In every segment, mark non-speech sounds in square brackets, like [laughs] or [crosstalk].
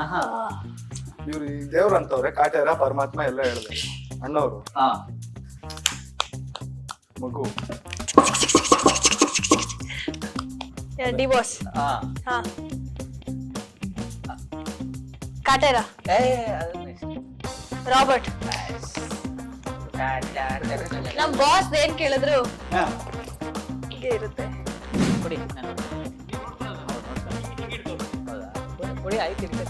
ಆಹಾ. ಇವ್ರು ಈ ದೇವ್ರು ಅಂತವ್ರೆ ಕಾಟ್ಯಾರ ಪರಮಾತ್ಮ ಎಲ್ಲ ಹೇಳಿದ್ರು ಅಣ್ಣವ್ರು. ಹಾ. ಮಗು. ಡಿವೋರ್ಸ್ ಬಾಸ್ ಹಾ. ಹಾ. ಕಾಟೇರ. ಏ ಅದು next. ರಾಬರ್ಟ್. ಟಾ. ನಮ್ ಬಾಸ್ ಏನ್ ಕೇಳಿದ್ರು? ಹಾ, ಹೀಗೆ ಇರುತ್ತೆ. ಕೊಡಿ ನಾನು ಕೊಡಿ, ಆಯ್ತು ಇರ್ಲಿ.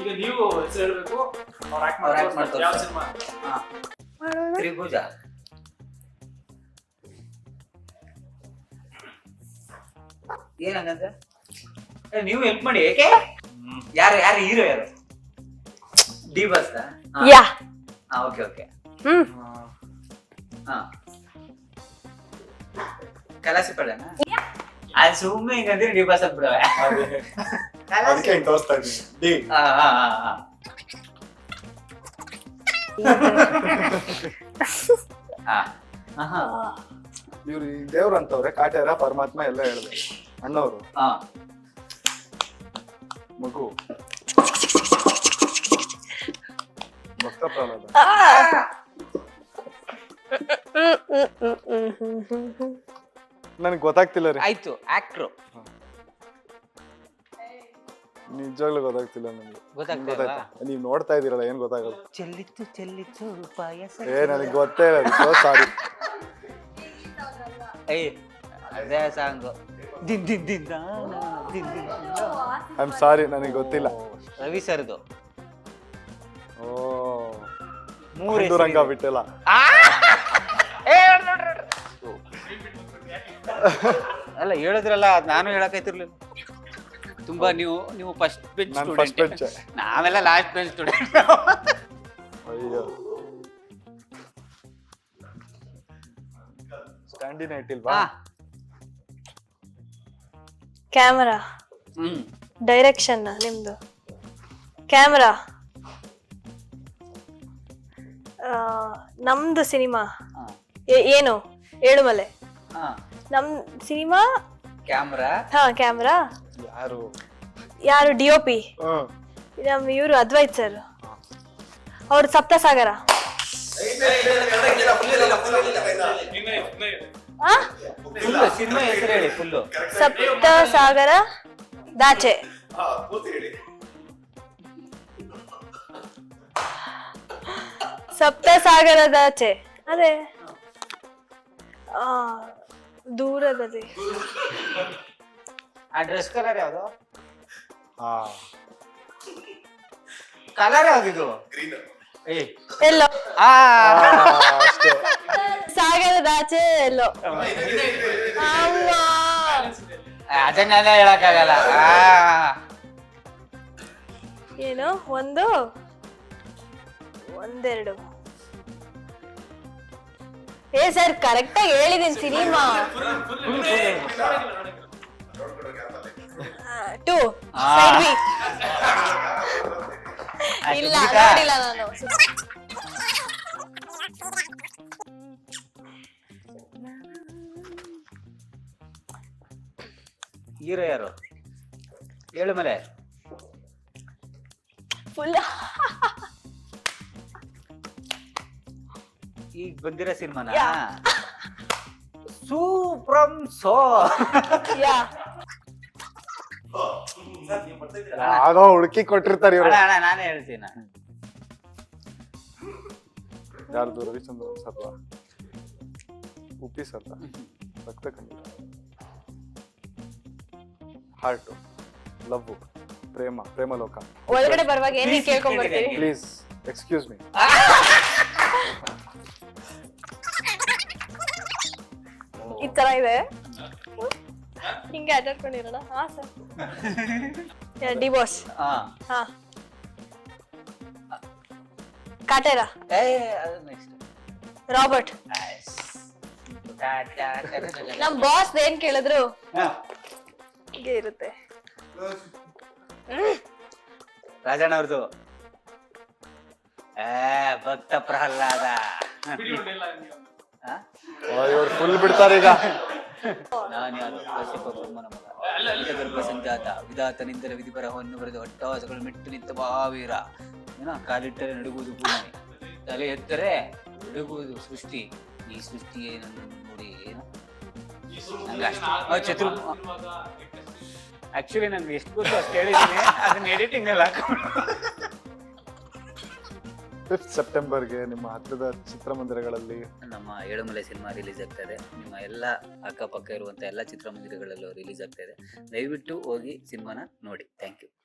ಈಗ ನೀವು ಹೆಸರು ಹೇಳ್ಬೇಕು. ಯಾವ ಸಿನಿಮಾ. ತ್ರಿಭುಜ ಏನಂಗಂದ್ರೆ ನೀವು ಹೆಲ್ಪ್ ಮಾಡಿ ಏಕೆ? ಯಾರು ಯಾರು ಹೀರೋ ಯಾರು? ಡಿ ಬಸ್ ಯಾ. Okay okay hmm. ಹಾ. ಕಲಾಸಿ ಪಡೆನ ಆ ಸುಮ್ಮನೆ ಹಿಂಗಂದ್ರೆ ಡಿ ಬಸ್ ಬಿಡವೆ ಅದಕ್ಕೆ ಹಿಂಗ್ ತೋರಿಸ್ತಾ ಇದ್ದೀನಿ. ಡಿ ಹಾ ಹಾ ಹಾ ಹಾ. ಇವ್ರು ಈ ದೇವ್ರು ಅಂತವ್ರೆ ಕಾಟ್ಯಾರ ಪರಮಾತ್ಮ ಎಲ್ಲ ಹೇಳ್ಬೇಕು. ಅಣ್ಣವ್ರು. ಹಾ. ಮಗು. ಭಕ್ತ ನನಗೆ ಗೊತ್ತಾಗ್ತಿಲ್ಲ ರೀ. ಆಯ್ತು ಆಕ್ಟ್ರು ನಿಜವಾಗ್ಲೂ ಗೊತ್ತಾಗ್ತಿಲ್ಲ ನನಗೆ. ಗೊತ್ತಾಗ್ತಾ ಇಲ್ವಾ? ನೀವು ನೋಡ್ತಾ ಇದೀರಲ್ಲ ಏನ್ ಗೊತ್ತಾಗಲ್ಲ. ಚೆಲ್ಲಿತ್ತು ಚೆಲ್ಲಿತ್ತು ಪಾಯಸ. ಏ ನನಗೆ ಗೊತ್ತೇ ಇಲ್ಲ ಸೊ ಸಾರಿ ಏಯ್ ಅದೇ ಸಾಂಗು. ದಿನ್ ದಿನ್ ದಿನ್ ದಾನ, ದಿನ್ ದಿನ್ ದಿನ್ ದಾನ. ಐ ಆಮ್ ಸಾರಿ ನನಗೆ ಗೊತ್ತಿಲ್ಲ. ರವಿ ಸರ್ದು. ಓ ಮೂರು ರಂಗ ಬಿಟ್ಟಿಲ್ಲ. ಅಲ್ಲ ಹೇಳಿದ್ರಲ್ಲ ಅದ್ ನಾನು ಹೇಳಕೈತಿರ್ಲಿಲ್ಲ ತುಂಬಾ ನೀವು ನೀವು ಫಸ್ಟ್ ಬೆಂಚ್ ನಾನು ಸ್ಟೂಡೆಂಟ್ ನಾವೆಲ್ಲ ಲಾಸ್ಟ್ ಬೆಂಚ್ ಸ್ಟೂಡೆಂಟ್ ಅಯ್ಯೋ. ಸ್ಟ್ಯಾಂಡಿನ ಇಟ್ಟಿಲ್ವಾ ಕ್ಯಾಮರಾ ಹ್ಮ್. ಡೈರೆಕ್ಷನ್ ನಿಮ್ದು? ಕ್ಯಾಮ್ರಾ ನಮ್ದು ಸಿನಿಮಾ. ಏನು? ಏಳುಮಲೆ ಹಾ. ನಮ್ ಸಿನಿಮಾ? ಕ್ಯಾಮ್ರಾ ಹಾ ಕ್ಯಾಮ್ರಾ ಯಾರು? ಯಾರು? ಡಿ ಒ ಪಿ ನಮ್ ಇವರು ಅದ್ವೈತ್ ಸರ್ ಅವ್ರು ಸಪ್ತಸಾಗರ. ಆ? ಸಿನಿಮಾ ಹೆಸರು ಹೇಳಿ ಫುಲ್ಲು ಸಪ್ತಸಾಗರ ದಾಚೆ. ಸಪ್ತಸಾಗರದಾಚೆ ಅದೇ. ಆ ದೂರದಲ್ಲಿ. ಆ ಡ್ರೆಸ್ ಕಲರ್ ಯಾವುದು? ಹಾ. ಕಲರ್ ಯಾವ್ದಿದು ಏ. ಎಲ್ಲೋ ಆ. ಅಷ್ಟೇ. ಸಾಗರದಾಚೆ ಎಲ್ಲೋ ಅಮ್ಮ. ಅದನ್ನೆಲ್ಲ ಹೇಳಕ್ಕಾಗಲ್ಲ. ಆ. ಏನು? ಒಂದು? ಒಂದೆರಡು. ಏ ಸರ್ ಕರೆಕ್ಟ್ ಆಗಿ ಹೇಳಿದೀನಿ ಸಿನಿಮಾ. ಟೂ. ಇಲ್ಲ? ನೋಡಿಲ್ಲ ನಾನು. ಹೀರೋ ಯಾರು? ಏಳು ಮೇಲೆ. ಫುಲ್ [laughs] ಈಗ ಬಂದಿರೋ ಸಿನಿಮಾನ? ಯಾ. Supreme so. ಯಾ. ಯಾವ್ದೋ ಹುಡುಕಿ ಕೊಟ್ಟಿರ್ತಾರೆ ಇವ್ರು. ಅಣ್ಣ ನಾನೇ ಹೇಳ್ತೀನಿ. ಯಾರ್ದು? ರವಿಚಂದ್ರ ಸರ್ವ? ಉಪ್ಪಿ ಸರ್ವ? ರಕ್ತ ಕಣ್ಣೀರ? ಹಾರ್ಟು ಲವ್ ಪ್ರೇಮ ಪ್ರೇಮ ಲೋಕ ಒಳಗಡೆ ಬರುವಾಗ ಏನ್ ಕೇಳ್ಕೊಂಡ್. ಬರ್ತೀವಿ ಪ್ಲೀಸ್ ಎಕ್ಸ್ಕ್ಯೂಸ್ ಮೀ ಈ ತರ ಇದೆ. ಹಿಂಗೆ ಅಡ್ಡಾಡ್ಕೊಂಡಿರೋಣ ಹಾ ಸರ್. [laughs] ಡಿವೋರ್ಸ್ ಹಾ. ಹಾ. ಕಾಟೇರ? ರಾಬರ್ಟ್. ನಮ್ ಬಾಸ್ ಏನ್ ಕೇಳಿದ್ರು? ಹೀಗೆ ಇರುತ್ತೆ. ರಾಜಣ್ಣ ಅವ್ರದ್ದು ಏ ಭಕ್ತ ಪ್ರಹ್ಲಾದ? ಇವ್ರು ಫುಲ್ ಬಿಡ್ತಾರೆ ಈಗ. ನಾನು ಯಾರು ಕಶ್ಯಪ ಬ್ರಹ್ಮನ ಮಗ ಗರ್ಭ ಸಂಜಾತ ವಿಧಾತನಿಂದಲೇ ವಿಧಿಪರವನ್ನು ಬರೆದು ಒಟ್ಟವಾಸಗಳು ಮೆಟ್ಟು ನಿಂತ ಮಹಾವೀರ. ಏನೋ ಕಾಲಿಟ್ಟರೆ ನಡುಗುವುದು ಭೂಮಿ. ತಲೆ ಎತ್ತರೆ ನಡುಗುವುದು ಸೃಷ್ಟಿ. ಈ ಸೃಷ್ಟಿಯೇ ನನ್ನ ನೋಡಿ ಏನು? ನಂಗೆ ಅಷ್ಟು- ಚತುರ್- ಆಕ್ಚುಲಿ ನಾನು ಎಷ್ಟು ಗೊತ್ತು ಅಷ್ಟು ಹೇಳಿದ್ದೀನಿ ಅದನ್ನ ಎಡಿಟಿಂಗ್ ಅಲ್ಲಿ ಹಾಕೊಂಡು ಫಿಫ್ತ್ ಸೆಪ್ಟೆಂಬರ್ಗೆ ನಿಮ್ಮ ಹತ್ತಿರದ ಚಿತ್ರಮಂದಿರಗಳಲ್ಲಿ ನಮ್ಮ ಏಳುಮಲೆ ಸಿನಿಮಾ ರಿಲೀಸ್ ಆಗ್ತಾ ಇದೆ. ನಿಮ್ಮ ಎಲ್ಲ ಅಕ್ಕಪಕ್ಕ ಇರುವಂತ ಎಲ್ಲ ಚಿತ್ರಮಂದಿರಗಳಲ್ಲೂ ರಿಲೀಸ್ ಆಗ್ತಾ ಇದೆ. ದಯವಿಟ್ಟು ಹೋಗಿ ಸಿನಿಮಾನ ನೋಡಿ. Thank you